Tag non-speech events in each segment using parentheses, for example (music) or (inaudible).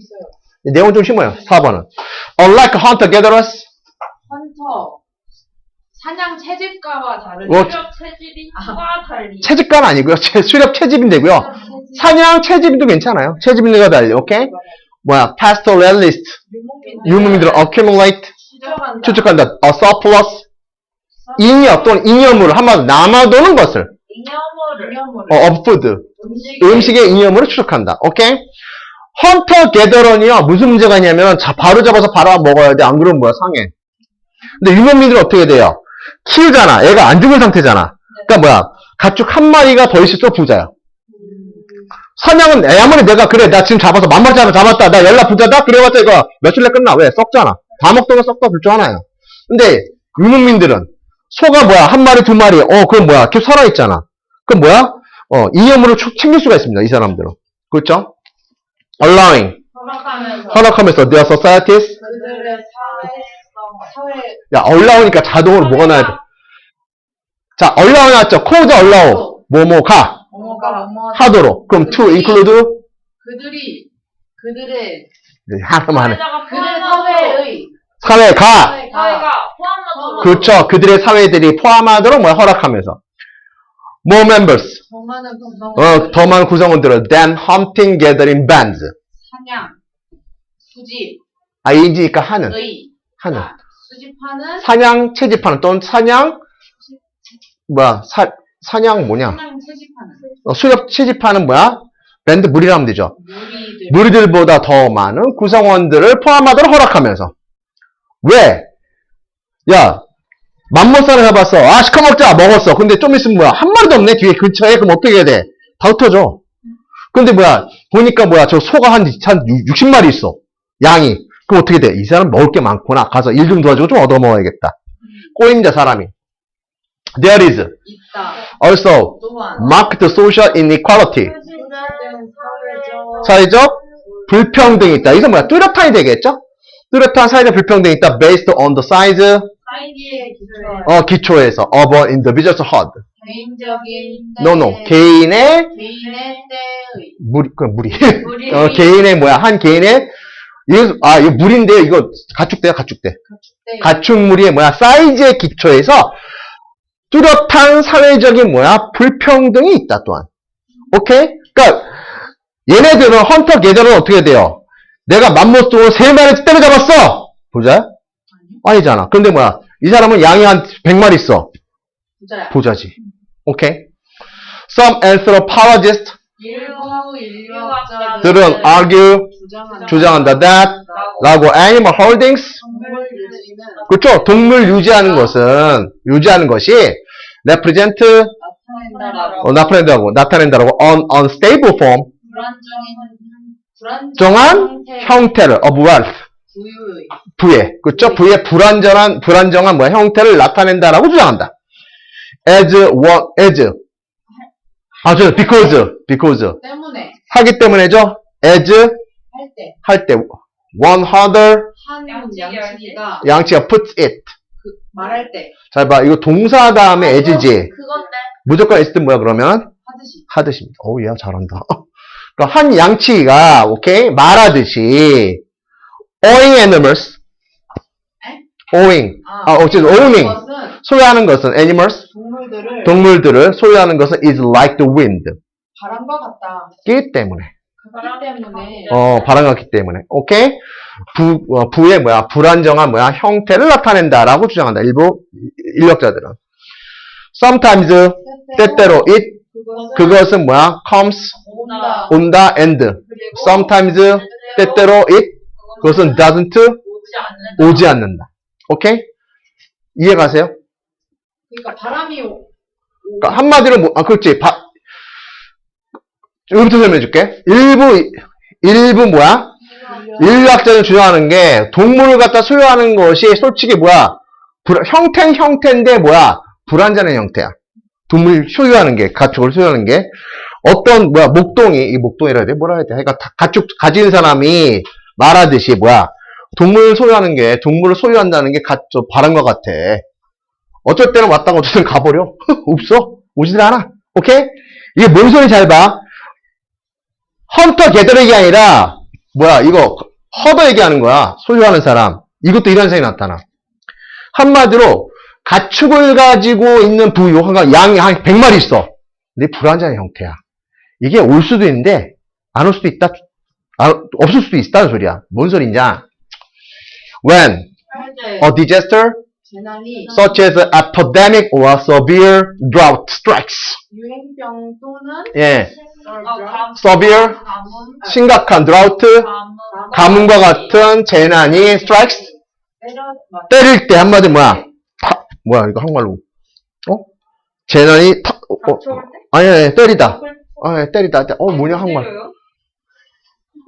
수 있어요. 내용 좀 심어요. 4번은. Unlike hunter gatherers, 헌터. 사냥 채집가와 다른 뭐, 수렵 체질이와 달리 채집가는 아니고요. 채- 수렵 채집인데고요. 사냥 채집도 괜찮아요. 채집인데가 달리, 오케이? 뭐야, pastoralist, 유목민들은 accumulate, 추적한다. 추측한다. a surplus, 잉여 또는 잉여물을 한마디로 남아도는 것을 잉여물을. 어, of food, 음식 음식의 잉여물을 추적한다. 오케이? 헌터 게더런이요. 무슨 문제가 있냐면 자, 바로 잡아서 바로 먹어야 돼. 안 그러면 뭐야 상해. 근데 유목민들은 어떻게 돼요? 키우잖아. 얘가 안 죽은 상태잖아. 그러니까 뭐야? 가축 한 마리가 더 있을수록 부자야. 사냥은 애 아무리 내가 그래 나 지금 잡아서 만 마리 잡아 잡았다 나 연락 부자다 그래봤자 이거 며칠 내 끝나 왜 썩잖아 다 먹던 거 썩다 불줄 하나요 근데 유목민들은 소가 뭐야 한 마리 두 마리 어 그럼 뭐야 계속 살아있잖아 그럼 뭐야 어 이념으로 축- 챙길 수가 있습니다 이 사람들은 그렇죠 allowing 허락하면서. 허락하면서. Their societies. 그들의. 야 allow니까 자동으로 뭐가 나야 돼 자 allow 나왔죠? cause allow 뭐뭐 가. 어머가 어머. 하도록 그럼 to include? 그들이 그들의 네, 하나만 하네. 사회자가 그들 포함하도록 사회의 사회 가. 사회가 사회가 포함하도록. 그렇죠. 그들의 사회들이 포함하도록 뭐 허락하면서. More members. 더 많은 구성원. 어, 더 많은 구성원들을 than hunting gathering bands. 사냥, 수집, ing니까 하는. 의, 하는. 아, 수집하는 사냥 채집하는 또는 사냥 뭐야? 사, 사냥 뭐냐? 사냥 채집하는 어, 수렵 채집하는 뭐야? 밴드 무리라 하면 되죠. 무리들. 무리들보다 더 많은 구성원들을 포함하도록 허락하면서. 왜? 야, 맘모살을 해봤어. 아, 시커먹자. 먹었어. 근데 좀 있으면 뭐야? 한 마리도 없네. 뒤에 근처에. 그럼 어떻게 해야 돼? 다 흩어져. 근데 뭐야? 보니까 뭐야? 저 소가 한, 한 60마리 있어. 양이. 그럼 어떻게 돼? 이 사람 먹을 게 많구나. 가서 일 좀 도와주고 좀 얻어먹어야겠다. 꼬임자, 사람이. There is also marked social inequality. 사회적 불평등이 있다. 이건 뭐야? 뚜렷한이 되겠죠? 뚜렷한 사회적 불평등이 있다. based on the size, 사이디의 기초에 어, 기초에서 of an individual's herd. 개인적인 no, no. 개인의 개인의 때의 무리, 그 무리. 무리 어, 개인의 뭐야? 한 개인의 이거, 아, 이거 무리인데 이거 가축대야, 가축대. 가축대 가축무리의 뭐야? 사이즈의 기초에서 뚜렷한 사회적인 뭐야? 불평등이 있다, 또한. 오케이? 그러니까 얘네들은 헌터 계절은 어떻게 돼요? 내가 맘모스로 세 마리 때려잡았어! 보자? 아니잖아. 근데 뭐야? 이 사람은 양이 한 100마리 있어. 부자야. 보자지. 오케이? Some anthropologists 일부 인류학자들은 들은 argue, 주장한다. 주장한다 that 라고 animal holdings 그렇죠? 동물 유지하는 것은 유지하는 것이 represent 나타낸다라고 어, 나타낸다고 나타낸다라고 un, unstable form 불안정한 정한 형태 형태를 of wealth 부의 그렇죠? 부의 불안정한 불안정한 뭐 형태를 나타낸다라고 주장한다. as one as 아저 because because 때문에 하기 때문에죠. as 할때한할때 one 양치기 양치기가 양치가 puts it 그 말할 때 잘 봐. 이거 동사 다음에 as지. 그건데 무조건 든 뭐야 그러면 하듯이 하듯입니다. 어우, 얘 잘한다. (laughs) 그러니까 한 양치기가, 오케이? 말하듯이, owing animals, owing, 아, 어쨌든 owning, 소유하는 것은 animals, 동물들을 동물들을 소유하는 것은 is like the wind. 바람과 같다. 끼 때문에, 그렇기 때문에 어, 바람 같기 때문에, 오케이? 부, 어, 부의 뭐야, 불안정한 뭐야, 형태를 나타낸다라고 주장한다. 일부 인력자들은. Sometimes, 때때로, it, 그것은 그것은 뭐야, comes, 온다. 온다, and. 그리고 Sometimes, 때때로, it, 그것은 doesn't, 오지 않는 오지 않는다. 오케이? 이해가세요? 그러니까 바람이 오, 오- 그러니까 한마디로 뭐, 아, 그렇지. 바, 여기부터 설명해 줄게. 일부, 일부 뭐야? 인류학자는 주장하는 게 동물을 갖다 소유하는 것이 솔직히 뭐야? 불, 형태는 형태인데 뭐야? 불완전한 형태야. 동물 소유하는 게, 가축을 소유하는 게 어떤 뭐야? 목동이, 이 목동이라 해야 돼? 뭐라 해야 돼? 그러니까 다- 가축 가진 사람이 말하듯이 뭐야? 동물을 소유하는 게, 동물을 소유한다는 게 가, 저, 바람과 같아. 어쩔 때는 왔다가 어쩔 때는 가버려. (laughs) 없어. 오지들 않아. 오케이? 이게 뭔 소리 잘 봐. 헌터 게더링이 아니라 뭐야, 이거, 허더 얘기하는 거야. 소유하는 사람. 이것도 이런 생각이 나타나. 한마디로, 가축을 가지고 있는 부유, 그러니까 양이 한 100마리 있어. 근데 불완전한 형태야. 이게 올 수도 있는데, 안 올 수도 있다. 안- 없을 수도 있다는 소리야. 뭔 소리냐? When a disaster 재난이 such as an epidemic or severe drought strikes. 유행병 또는 예, 어, 감- severe, 심각한 drought, 가뭄, 가뭄과 같은 재난이 strikes, 때릴 때 한마디 뭐야? 타, 뭐야 이거 한말로? 어? 재난이 타, 어, 어? 아니 아니 때리다. 아 예, 때리다. 어 뭐냐 한말.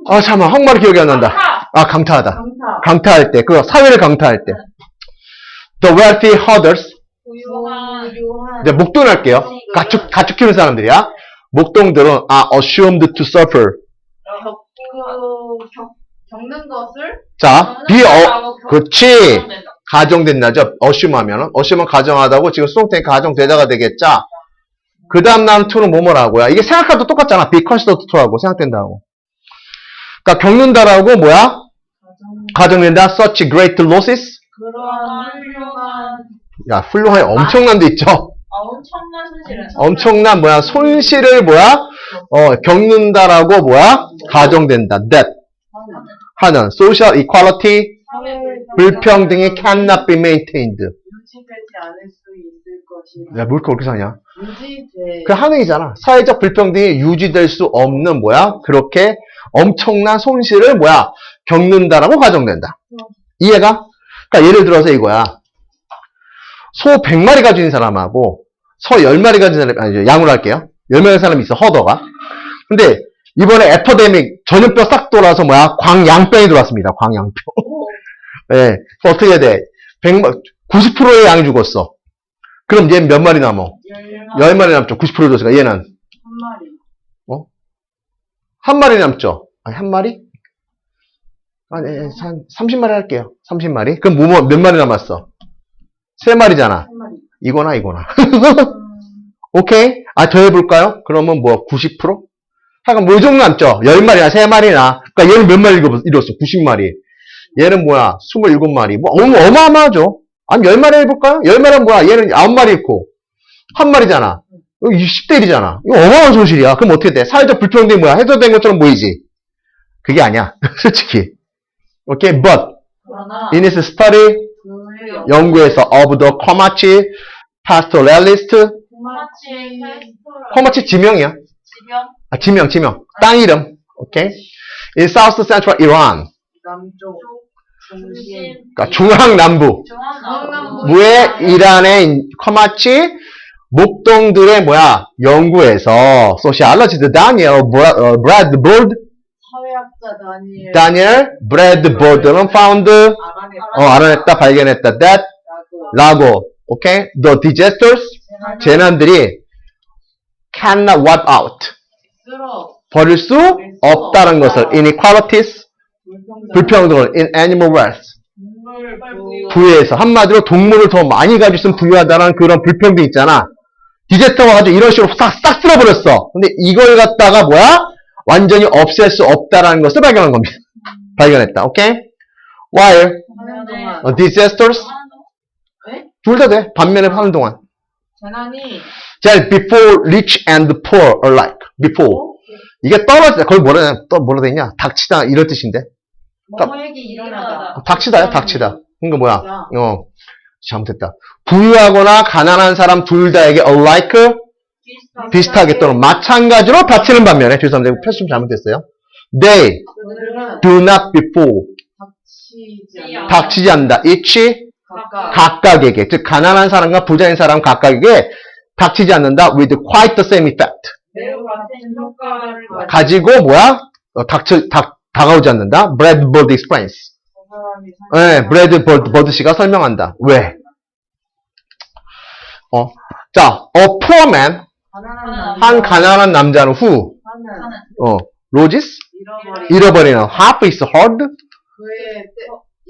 아 잠깐 한말이 기억이 안 난다. 아, 아 강타하다. 강타 강타할 때, 그 사회를 강타할 때. The wealthy herders. 부유한 부유한 이제 목돈 할게요. 가축 가축 키우는 사람들이야. 목동들은 are assumed to suffer. 겪고 겪, 겪는 것을 자, be 어, 그렇지. 가정된다. 가정된다죠. assume 하면은 assume은 가정하다고 지금 수동태 가정되다가 되겠죠. 그 다음 난 to는 뭐뭐라고요? 이게 생각하도 똑같잖아. be considered to하고 생각된다고. 그러니까 겪는다라고 뭐야? 가정 가정된다. such great losses. 그러한 훌륭한 야, 훌륭한 엄청난 데 있죠. 아, 엄청난 손실은. 엄청난 뭐야? 손실을 뭐야? 어, 겪는다라고 뭐야? 가정된다. that 하는 social equality 불평등이 cannot be maintained. 유지되지 않을 수 있을 것이 야, 뭘 그렇게 사냐? 그 하능이잖아. 사회적 불평등이 유지될 수 없는 뭐야? 그렇게 엄청난 손실을 뭐야? 겪는다라고 가정된다. 이해가? 그러니까 예를 들어서 이거야. 소 100마리 가지고 있는 사람하고 소 10마리 가진 사람, 아니, 양으로 할게요. 10마리 가진 사람이 있어, 허더가. 근데 이번에 에퍼데믹 전염병 싹 돌아서 뭐야? 광양병이 들어왔습니다. 광양병. (laughs) 예. 그럼 어떻게 돼? 100마, 90%의 양이 죽었어. 그럼 얘 몇 마리 남어? 열한 10마리 남죠. 90% 줬으니까 얘는 마리 한 마리 남죠. 아니, 한 마리? 아니, 예, 한 30마리 할게요. 30마리. 그럼 뭐, 뭐, 몇 마리 남았어? 세 마리잖아. 한 마리 이거나, 이거나. (laughs) 오케이? 아, 더 해볼까요? 그러면 뭐, 90%? 하여간 뭐, 이 정도 남죠? 10마리나 3마리나. 그니까 얘는 몇 마리 잃었- 잃었어? 90마리. 얘는 뭐야? 27마리. 뭐, 어마- 어마어마하죠? 아니, 10마리 해볼까요? 10마리는 뭐야? 얘는 9마리 있고, 한 마리잖아. 이거 10대 1이잖아. 이거 어마어마한 손실이야. 그럼 어떻게 돼? 사회적 불평등이 뭐야? 해소된 것처럼 보이지? 그게 아니야. (laughs) 솔직히. 오케이? But, 그러나 in his study, 영- 연구에서 of the Comanche pastoralist. 코마치 지명이야. 지병. 아, 지명, 지명. 땅 이름. 오케이? in South Central Iran. 남쪽. 그러니까 중앙 남부. 중앙남부. 무의 이란의 코마치 목동들의 뭐야? 연구에서 소시알러지드 다니엘 브래드보드? 사회학자 다니엘. 브래드보드는 found 알아냈다고 어, 알아냈다 발견했다. That 라고. 오케이 the disasters? 재난들이 cannot wipe out. 버릴 수 없다는 것을. inequalities 불평등 in animal wealth. 동물 부유 부에서 한마디로 동물을 더 많이 가지고 있으면 부유하다는 그런 불평등 있잖아. 디제스터가 가지고 이런 식으로 싹, 싹 쓸어버렸어. 근데 이걸 갖다가 뭐야? 완전히 없앨 수 없다라는 것을 발견한 겁니다. 발견했다. 오케이? While 동안 어, disasters? 둘 다 돼. 반면에 하는 동안. 재난이 자, before rich and poor alike. before. 이게 떨어지다. 거기 뭐라, 또 뭐라 돼 있냐? 닥치다. 이런 뜻인데. 뭐뭐에게 일어나다 닥치다야, 닥치다. 그러니까 뭐야? 어, 잘못했다. 부유하거나 가난한 사람 둘 다에게 alike, 비슷하게 또는 마찬가지로 닥치는 반면에, 죄송합니다. 표시 좀 잘못했어요. They do not before. 닥치지 않는다. each 각각 각각 에게. 즉, 가난한 사람과 부자인 사람 각각에게 닥치지 않는다. with quite the same effect. 가지고 뭐야? 어, 닥쳐, 닥, 다가오지 않는다. 브래드 버드 explains. 네, 브래드 버드, 버드 씨가 설명한다. 왜? 어, 자, a poor man, 한 가난한 남자는 후, 하는 어, loses, 잃어버리는 half is hard. 그의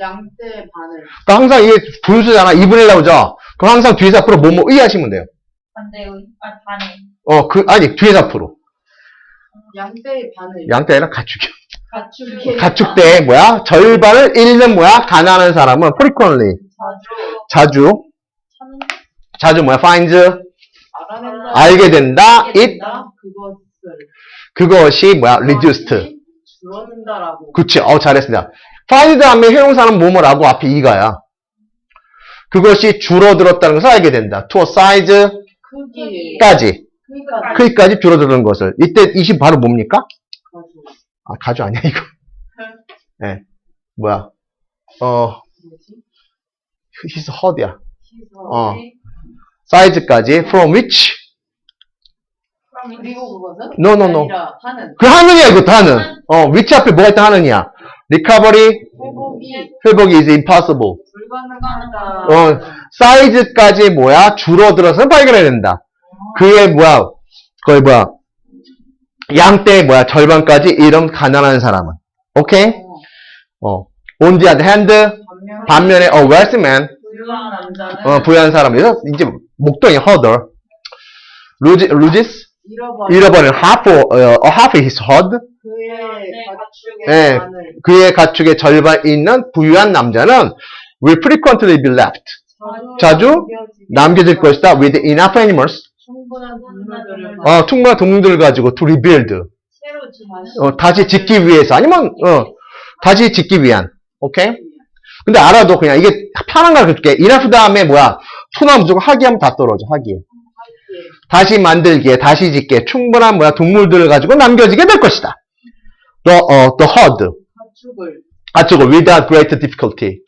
양떼의 반을 그러니까 항상 이게 분수잖아. 2분의 1 나오죠? 그럼 항상 뒤에서 앞으로 뭐뭐 의하시면 돼요. 반대의, 아, 반의. 어, 그, 아니, 뒤에서 앞으로. 양떼의 반을 양떼 아니라 가축이요. 가축이. 가축대의 뭐야? 절반을 잃는 뭐야? 가난한 사람은 frequently. 자주. 자주. 자주 뭐야? finds. 알아낸다. 알게 된다. 알게 it. 된다. 그것을 그것이 뭐야? reduced. 줄어든다라고. 그치. 어, 잘했습니다. find 다음에 형용사는 뭐뭐라고 앞에 이가야. 그것이 줄어들었다는 것을 알게 된다. to a size까지. 크기까지. 크기까지 줄어드는 것을. 이때 20 바로 뭡니까? 아, 가주 아니야, 이거. 예. 뭐야. 어, his heard야. 시서. 어. 사이즈까지. From which? 그리고 그것은 no no no. 하는. 그 하느냐 이것도 하는. 어 which 앞에 뭐가 있다 하느냐? Recovery? 회복이. 회복이 is impossible. 불가능하다. 어 사이즈까지 뭐야? 줄어들어서 발견해야 된다. 그의 뭐야? 거의 뭐야 양떼 뭐야 절반까지 이런 가난한 사람은 오케이 어 on the other hand 반면 반면에 a wealthy man 부유한 남자는 어 부유한 사람이서 이제 목동이 herder lose, loses 잃어버린 잃어버린 half 어, half his 그의 네. 반을 그의 가축의 절반 있는 부유한 남자는 will frequently be left. 자주 남겨질 것이다 with enough animals. 충분한 동물들을 어, 충분한 동물들을 가지고 to rebuild. 어, 다시 짓기 위해서. 아니면, 어, 다시 짓기 위한. 오케이? 근데 알아도 그냥 이게 편한 걸 그렇게 enough 다음에 뭐야. 토나 무조건 하기 하면 다 떨어져, 하기에. 다시 만들기에, 다시 짓기에 충분한 뭐야, 동물들을 가지고 남겨지게 될 것이다. The, 어, the herd. 가축을 가축을 without great difficulty.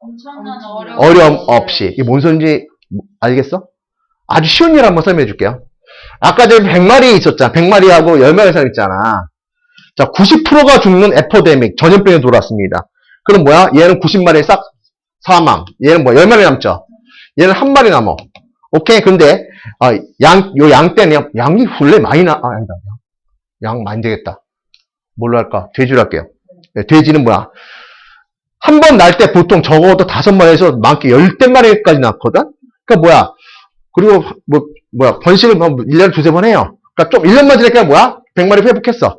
엄청난 어려움. 어려움 없이. 이게 뭔 소린지 알겠어? 아주 쉬운 일 한번 설명해 줄게요. 아까 전에 100마리 있었잖아. 100마리하고 10마리 이상 있잖아. 자, 90%가 죽는 에퍼데믹, 전염병이 돌았습니다. 그럼 뭐야? 얘는 90마리에 싹 사망. 얘는 뭐 10마리 남죠? 얘는 한 마리 남어. 오케이? 근데, 아, 양, 요 양 때는, 양이 원래 많이 나, 아, 아니다. 양 많이 되겠다. 뭘로 할까? 돼지로 할게요. 네, 돼지는 뭐야? 한 번 날 때 보통 적어도 다섯 마리에서 많게 열대 마리까지 낳거든? 그니까 뭐야. 그리고 뭐, 뭐야. 번식을 뭐 1년에 두세 번 해요. 그니까 좀 1년만 지나니까 뭐야? 100마리 회복했어.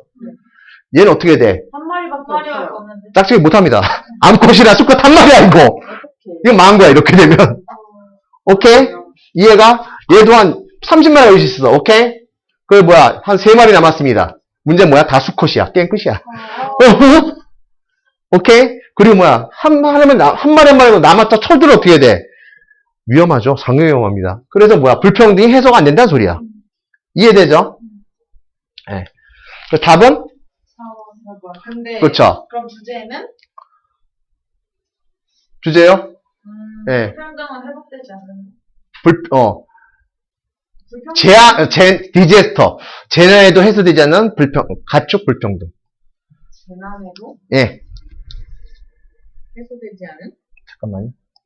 얘는 어떻게 돼? 한 마리밖에 없어요. 없는데. 짝짓기 못합니다. (laughs) 암컷이라 수컷 한 마리야, 이거. 이거 망한 거야, 이렇게 되면. 오케이? 이해가? 얘도 한 30마리가 있어. 오케이? 그 뭐야? 한 3마리 남았습니다. 문제 뭐야? 다 수컷이야. 게임 끝이야. 오케이? 그리고 뭐야? 한 마리면, 나- 한 마리 한 마리고 남았다 쳐들어 어떻게 돼? 위험하죠. 상용 위험합니다. 그래서 뭐야? 불평등이 해소가 안 된다는 소리야. 이해되죠? 예. 그 답은? 근데 그렇죠. 그럼 주제는? 주제요? 음, 네. 평등은 회복되지 않는. 불, 어, 불평 재앙, 제, 디제스터. 재난에도 해소되지 않는 불평, 가축 불평등. 재난에도 예. 해소되지 않은 잠깐만요.